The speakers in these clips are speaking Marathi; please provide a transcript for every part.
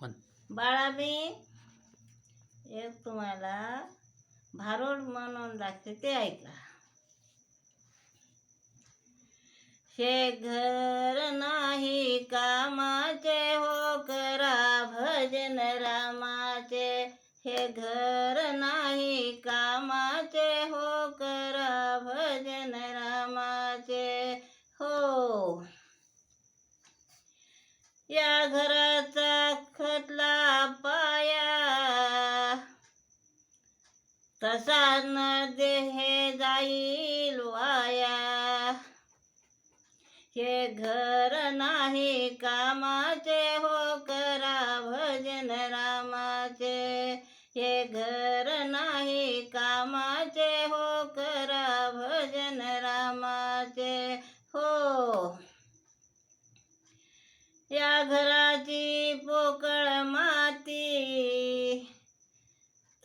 म्हण बाळा एक तुम्हाला भारूड म्हणून ते ऐका. हे घर नाही कामाचे, हो करा भजन रामाचे. हे घर नाही कामाचे, हो करा भजन रामाचे. हो. या घराचा तसा न देहे जाईल वाया. हे घर नाही कामाचे हो करा भजन रामाचे. हे घर नाही कामाचे हो करा भजन रामाचे. हो. या घराची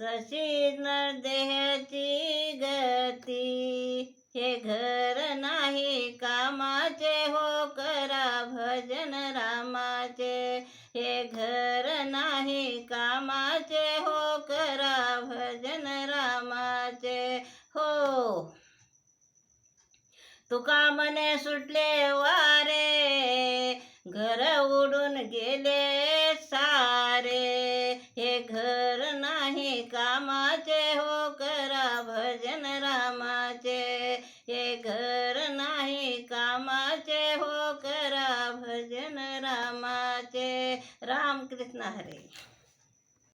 तशी न देहाची गती? हे घर नाही कामाचे हो करा भजन रामाचे. हे घर नाही कामाचे हो करा भजन रामाचे. हो. तुका मने सुटले वारे घर उडून गेले सारे. हे घर कामाचे हो करा भजन रामाचे. हे घर नाही कामाचे हो करा भजन रामाचे. रामकृष्ण हरे.